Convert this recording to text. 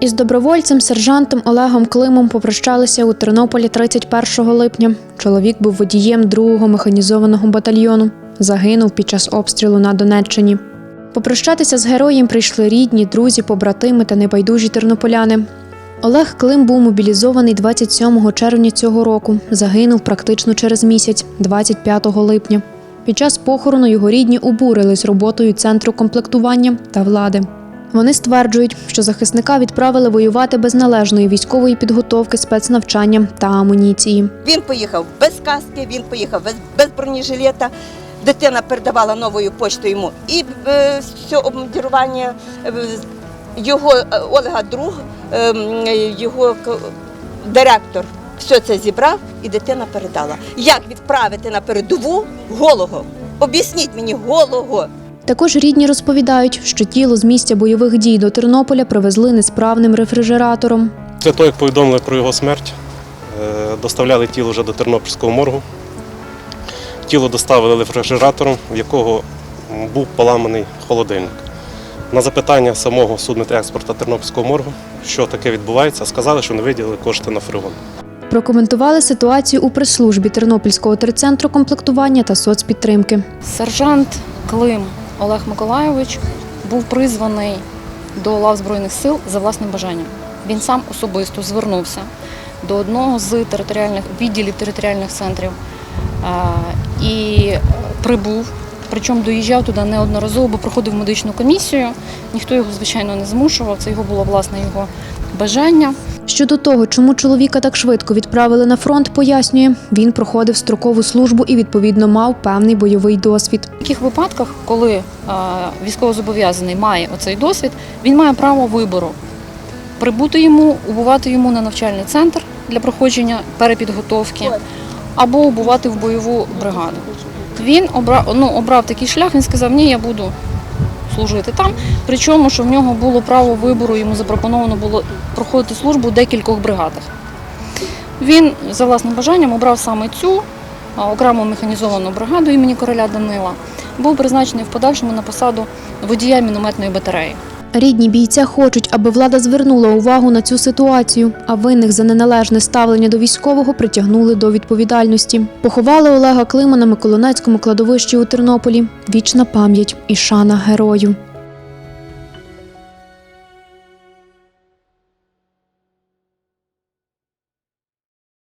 Із добровольцем сержантом Олегом Климом попрощалися у Тернополі 31 липня. Чоловік був водієм 2-го механізованого батальйону. Загинув під час обстрілу на Донеччині. Попрощатися з героєм прийшли рідні, друзі, побратими та небайдужі тернополяни. Олег Клим був мобілізований 27 червня цього року. Загинув практично через місяць, 25 липня. Під час похорону його рідні обурились роботою центру комплектування та влади. Вони стверджують, що захисника відправили воювати без належної військової підготовки, спецнавчання та амуніції. Він поїхав без каски, він поїхав без, без бронежилета. Дитина передавала новою поштою йому і е, все обмундірування. е, Його е, Ольга друг, його директор, все це зібрав і дитина передала. Як відправити на передову голого? Об'ясніть мені голого. Також рідні розповідають, що тіло з місця бойових дій до Тернополя привезли несправним рефрижератором. Після того, як повідомили про його смерть, е, доставляли тіло вже до Тернопільського моргу. Тіло доставили рефрижератором, в якого був поламаний холодильник. На запитання самого судмедекспорта Тернопільського моргу, що таке відбувається, сказали, що не виділили кошти на фрегон. Прокоментували ситуацію у прес-службі Тернопільського терцентру комплектування та соцпідтримки. Сержант Клим Олег Миколайович був призваний до лав Збройних сил за власним бажанням. Він сам особисто звернувся до одного з територіальних відділів територіальних центрів і прибув. Причому доїжджав туди неодноразово, бо проходив медичну комісію. Ніхто його, звичайно, не змушував. Це його було власне його бажання. Щодо того, чому чоловіка так швидко відправили на фронт, пояснює, він проходив строкову службу і відповідно мав певний бойовий досвід. В таких випадках, коли е, військовозобов'язаний має оцей досвід, він має право вибору прибути йому, убувати йому на навчальний центр для проходження перепідготовки або убувати в бойову бригаду. Він обрав, ну, обрав такий шлях, він сказав, ні, я буду служити там. Причому, що в нього було право вибору, йому запропоновано було проходити службу у декількох бригадах. Він за власним бажанням обрав саме цю окрему механізовану бригаду імені короля Данила. Був призначений в подальшому на посаду водія мінометної батареї. Рідні бійця хочуть, аби влада звернула увагу на цю ситуацію, а винних за неналежне ставлення до військового притягнули до відповідальності. Поховали Олега Клима на Миколинецькому кладовищі у Тернополі. Вічна пам'ять і шана герою.